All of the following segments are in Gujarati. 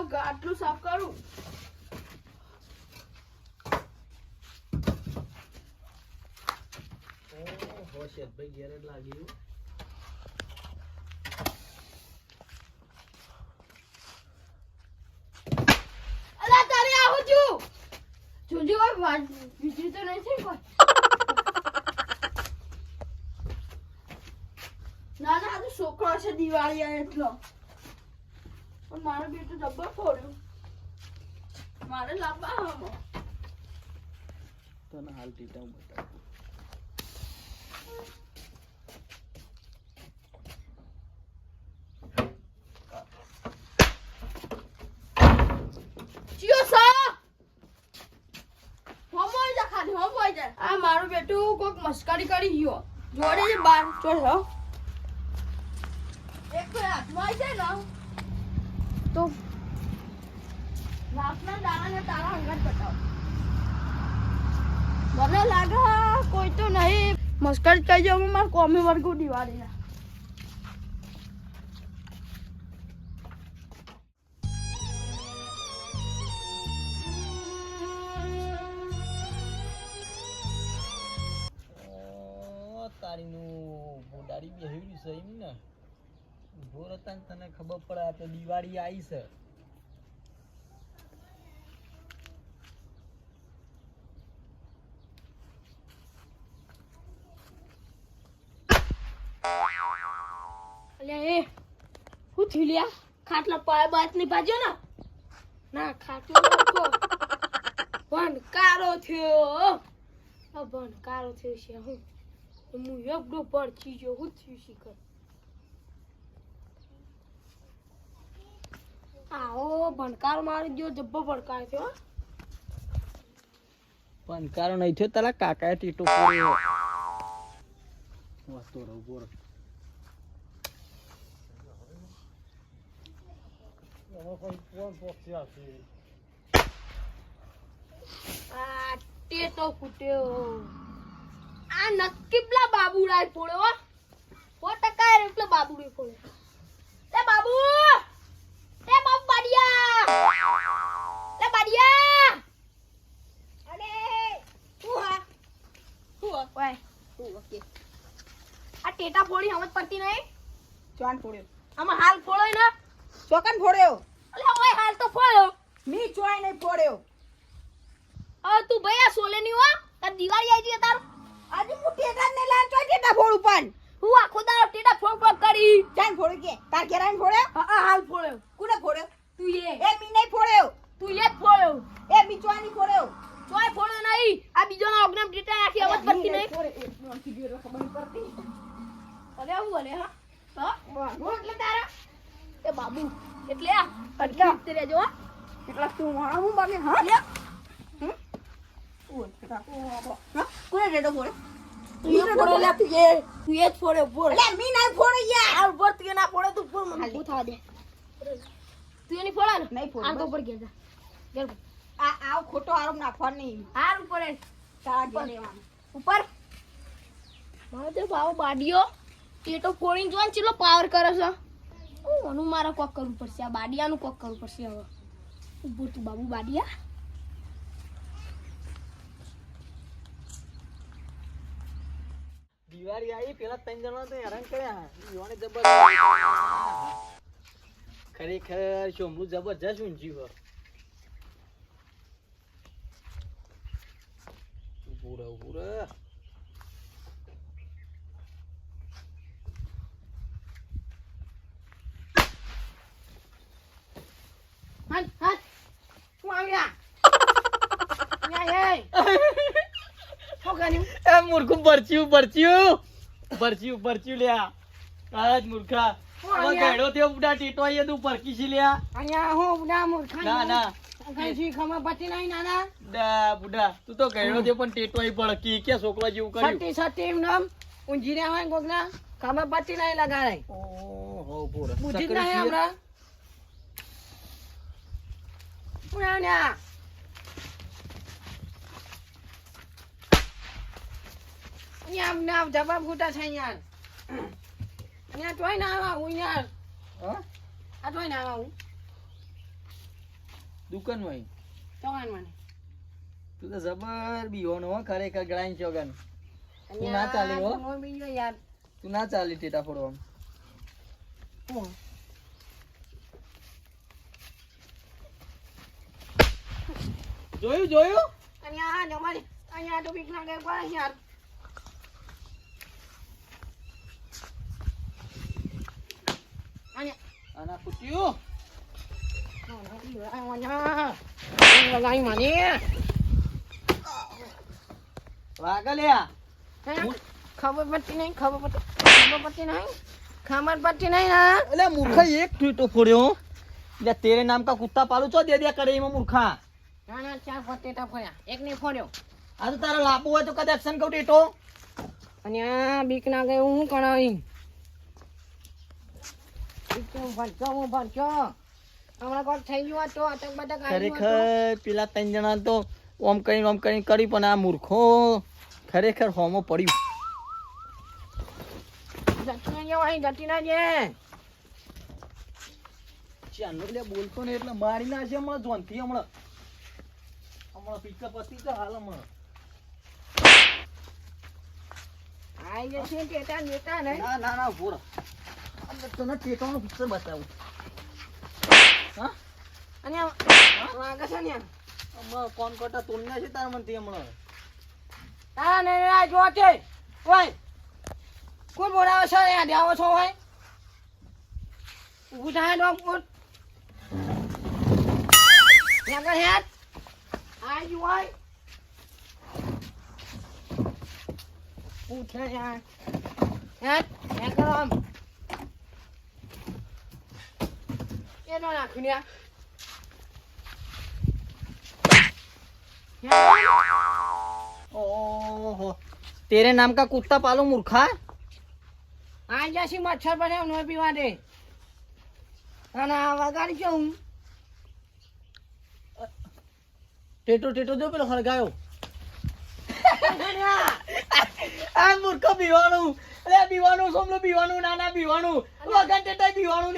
આટલું સાફ કરું? શેઠભાઈ ઘેર જ જોજો વીજળી તો નથી કોઈ? ના ના તો છોકરો છે દિવાળી એટલો. મારો બેટો ડબ્બો ફોડ્યો. મારે લાંબા હમો તને હાલ ટીટા હું બતાવું. આ મારો બેટો કોક મસ્કરી કરી ગયો. જોડે બાર ચોડ એક હાથમાં છે ને. તો મને લાગે કોઈ તો નહીં. મસ્કરી કરી જો મારા કોમી વર્ગો દિવાળીના. તારીનું બોડાડી રહ્યું છે એમ ને? ઊભો હતા ને તને ખબર પડે, આ તો દિવાળી આવી છે. થયું લ્યા? ખાટલા પાય બાતની ભાજ્યો ને? ના, ખાટલો ભણકારો થયો ભણકારો થયો છે, હું. હું એકડો પડચી ચીજો હું થયું શીખર? ભણકાર મારી ગયો જબ્બો ભણકાર થયો પણ નહીં થયો તારા કાકાએ ટીટો પૂર્યો વાતો રહું બોર. આ ટેટો ફૂટ્યો આ નક્કી પેલા બાબુડાએ ફોડ્યો. સો ટકા એ પેલા ફોડ્યો. બાબુ! એ બાડિયા અરે હા શું હા ઓય શું ઓકે આ ટેટા ફોડી સમજ પડતી નહીં. ચોન ફોડ્યો. આમાં હાલ ફોડોય ને ચોકન ફોડ્યો. અલે ઓય હાલ તો ફોડ્યો મી ચોય નહીં ફોડ્યો. હવે તું ભાઈ આ સોલે ની હો. તાર દિવાળી આવી ગઈ તાર. આજે હું ટેટા ને લાન ચોય ટેટા ફોડું પણ. હું આખો દાડો ટેટા ફોડ ફોડ કરી. ચાન ફોડ કે. તાર આવીને ફોડ્યો? હા હા, હાલ ફોડ્યો. કુને ફોડ્યો? તું એ. એ મી નહીં ફોડ્યો. તું એ જ ફોડ્યો. એ મી ચોય નહીં ફોડ્યો. ચોય ફોડ્યો નહીં. આ બીજો નો ઓગ્રામ ડેટા નાખી અવાજ પડતી નહીં ફોડે એ નોનથી ગયો એટલે ખબર પડતી. અરે આવું અરે હા. હા હું એટલે તારા. એ બાબુ. એટલે આ અટકા રહેજો હા. એટલા તું વાળા હું બાકી હા? લે. હમ? ઓય, હા? કોને ટેટો ફોડ્યો? તું એ લે તું એ તું એ જ ફોડ્યો બોલ. અલે મી નહીં ફોડ્યો યાર. આ ઉપર તું ના ફોડે તું ફોડ મને. થવા દે. તું એની ફોડા ને નહીં ફોડ, આ તો બસ. ઉપર ગયા જા. ઘેર આ આવ ખોટો આરોપ નાખવા નહીં. હાર ઉપર એ. તારા ઘેર રહેવાનું. ઉપર. મારો તે બાવો બાડીઓ તો ફોડીને જોવા ચેટલો પાવર કરે છે. ઓનું મારે કોક કરવું પડશે. આ બાડિયાનું કોક કરવું પડશે હવે. ઊભો તું બાબુ બાડિયા. દિવાળી આવી પેલા ત્રણ જણા તો હેરાન કર્યા. ઈવોને જબરજસ્ત. ખરેખર શોમલું જબરજસ્ત ઊંચ્યું હો ઊભું રહે ઊભું રહે. મૂર્ખું પરચ્યું પરચ્યું. પરચ્યું પરચ્યું લ્યા. આજ મૂર્ખા? ગયડો થયો બુડા ટીટો એ તું પરકી છી લ્યા. અહીંયા હું ના મૂર્ખા ના ના. કઈ શી ખબર પડતી નાના ડા બુડા તું તો ગયડો થયો પણ ટેટો ઈ પડકી કે છોકરા જેવું કર્યું? સટી સટી એમ નામ. ઊંઘી રહ્યા હોય કોક ના ખબર પડતી લગાડાય ઓહો પૂરો બુદ્ધિ જ નહીં હમણાં હું આવ ને આ. અહીંયા આમ ને આમ જવાબ ખોટા છે યાર અહીંયા તોય ના આવા હું યાર. હા? આ તોય ના આવા હું. દુકાનમાં ચોગાન મને તું તો જબર બીવાનો હો ખરેખર ગ્રાઈન ચોગન અને ના ચાલે હો. યાર. તું ના ચાલી ટેટા ફોડવા હું. જોયું જોયું? અહીંયા આ નમારી અહીંયા તો બીક લાગે યાર. વાગલ્યા ખબર પડતી નહીં ખબર પડતી નહીં ખબર પડતી નહીં ના એટલે મૂર્ખા એક ટ્વીટો ફોડ્યો એટલે તેરે નામ કા કુત્તા પાલું છો દે દે કરે એમાં મૂર્ખા ના ના ચાર પટેટા ફર્યા એક નહીં ફોડ્યો આ તો તારા લાંબુ હોય તો કદાચ એક્શન કહું ટેટો અને આ બીક ના ગયો હું કણાવી હું ભરચો હું ભરચો હમણાં કોક થઈ ગયું હોત તો અટક બટક આવી ગયું હોત ખરેખર પેલા ત્રણ જણા તો ઓમ કરીને ઓમ કરીને કરી પણ આ મૂર્ખો ખરેખર હોમો પડ્યું. ના ના એટલે બોલતો ને એટલે મારી ના છે હમણાં જોનથી હમણાં. હમણાં પિકઅપ હતી તો હાલ હમણાં? આઈ જશે નેતા ના. ના ના ઊભો રહો. અંદર તને ટેટોનું પિક્ચર બતાવું. હા? અને વાગે છે ને હમણાં કોણ કોટા તોડના છે તારા મનથી હમણાં? તારા ને આ જો છે. ઓય! કોણ બોલાવે છે? અહીંયા દેવો છો હોય ઊભું થાય તો કોણ? યાર હેત આ જો હોય. ઉઠે યાર હેત યાર કરો આમ. તો નાખ્યું ને ઓહો. તેરે નામ કા કુત્તા પાલો મૂર્ખા? આ જાસી મચ્છર પડે નો પીવા દે. અને આ વગાડી છે હું. ટેટો ટેટો જો પેલો હળગાયો. આ મૂર્ખો પીવાનું અરે પીવાનું સોમલો પીવાનું નાના પીવાનું વગન ટેટા બીવાનું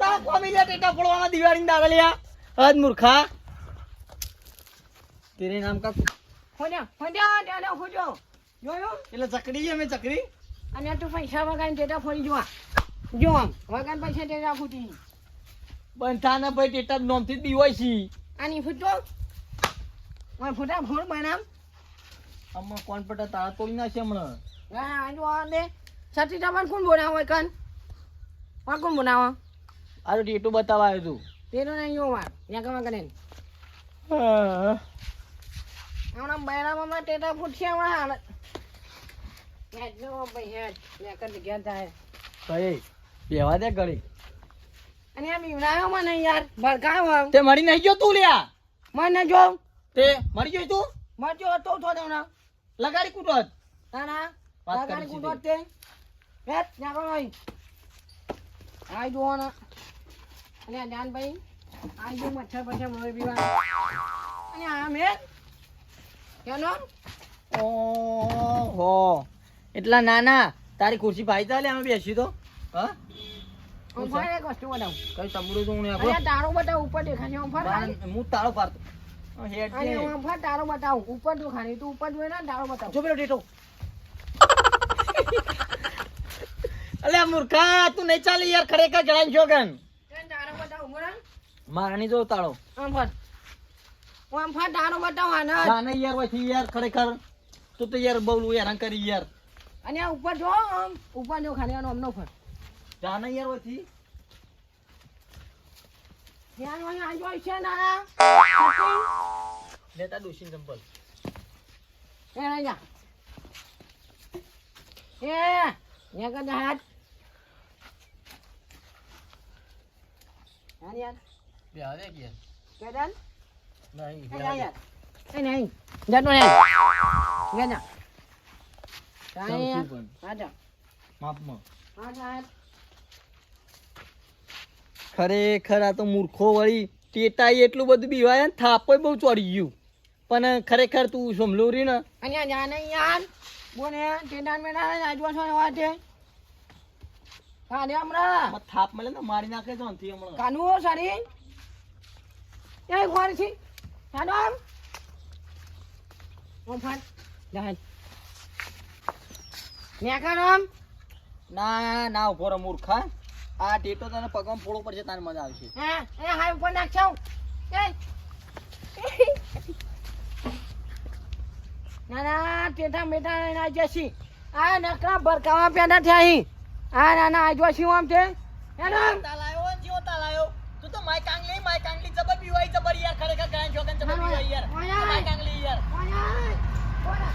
લ્યા તારા ફેમિલી ટેટા ફોડવાના દિવાળી દાવે લ્યા હદ મૂર્ખા. તેરે નામ કા ખોજો ખોજો ત્યાં ખોજો જોયો? એટલે ચકડી છે મેં ચકડી. અને તું પૈસા વગાડીને ટેટા ફોડી જોવા. જો આમ. વગાડ પૈસા ટેટા ફૂટી. બંધાના ભાઈ ટેટા નોમથી જ છે. આની ફૂટો? ઓય ફૂટા ફોડ બનામ હમણાં કોણ પટા તારા તોડી નાખે હમણાં? આ જો આ દે સતી તમારે કોણ બનાવો કન? કોણ કોણ બનાવો? આ તો ટેટો બતાવવા આવ્યો તું. તેનો નહીં જોવા ત્યાં કમા કરે હમણાં બૈરામાં ટેટા ફૂટશે હમણાં હાલત હેડ જો ભાઈ હેડ મેં કરી ગયા થાય. ભાઈ બેવા દે ઘડી અને આ બીવડાયો મને યાર. ભડકાયો તે મરી નહીં ગયો તું લ્યા. મને જો તે મરી ગયો તું? મરજો હતો થોડો હમણાં. લગાડી કૂટો ના ના લગાડી કૂટો તે. હેડ ત્યાં કરો આઈ જુઓ ને. અને આ જાનભાઈ આઈ જો મચ્છર પછી મોય પીવા અને આ મેં કેનો? ઓહો. એટલા નાના. તારી ખુરશી ભાઈ ચાલે અમે બેસી તો. હા? ઉપર આ જો પેલો ટેટો. અલે મૂર્ખા તું નહીં ચાલી યાર ખરેખર જણાઈ છો રહે. મારાની જો તાળો આમ ફર આમ ફર તારો બતાવ આને. યાર પછી યાર ખરેખર તું તો યાર બહુ હેરાન કરી યાર. અને આ ઉપર જો આમ ઉપર જો ખાલી આનો આમનો ફર જા યાર પછી. ધ્યાન વાળી આ છે ના લેતા દોશી ચંપલ એ લઈ એ યા કર હાથ. યાર કેદન નહીં યાર. નહીં જતો નહીં માપમાં. ખરેખર આ તો મૂર્ખો વળી ટેટાઈ એટલું બધું બીવાય ને થાપોય બહુ ચડી ગયું. પણ ખરેખર તું સમલું રી ને. અહીંયા જા નહીં યાર બોને ટેડાન મેડા આજુબાજુ છે. કાને હમણાં. થાપ મળે ને મારી નાખે છે આનથી હમણાં. કાનુ સારી. એ કોણ છે. હેડો આમ. ઓમ ફાટ. જા હેડ નેકાનો આમ. ના ના ઊભો રહો મૂર્ખા આ ટેટો તને પગમાં ફોડવો પડશે તારે મજા આવશે. હે એ હાય ઉપર નાખજો એ. ના ના ટેટા મેટા ના જશી આ નકરા બરકાવા પેડા થયા અહીં આ ના ના આજવા શું આમ છે? હેડો તાલાયો જીઓ તાલાયો. તું તો માય કાંગલી માય કાંગલી જબર બીવાઈ જબર યાર ખરેખર ગાયન જોગન જબર હા, યાર. માય કાંગલી યાર. ઓય આય, ઓય.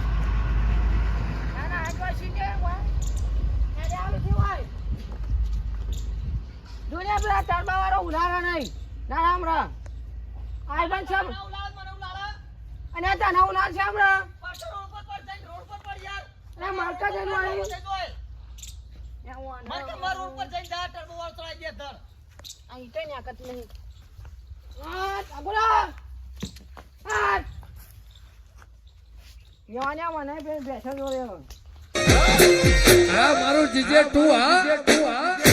ના ના આજવા શું છે ઓય. આવે શું હોય? દુનિયા પેલા તરબા વાળો નહીં. છે અને તને છે હમણાં રોડ પર પડ જાય રોડ પર પડ યાર. અરે મારકા જઈને વાળી. રોડ પર જોય. એ હું આને- માર કે માર રોડ પર જઈને જા ટર્બો વાળો ચડાઈ દે ધર આ ઈટે ન્યાકત નહીં. આ આગોલા. આ. યાને મને બેઠો જોડે. આ મારું જીજે તું હા તું હા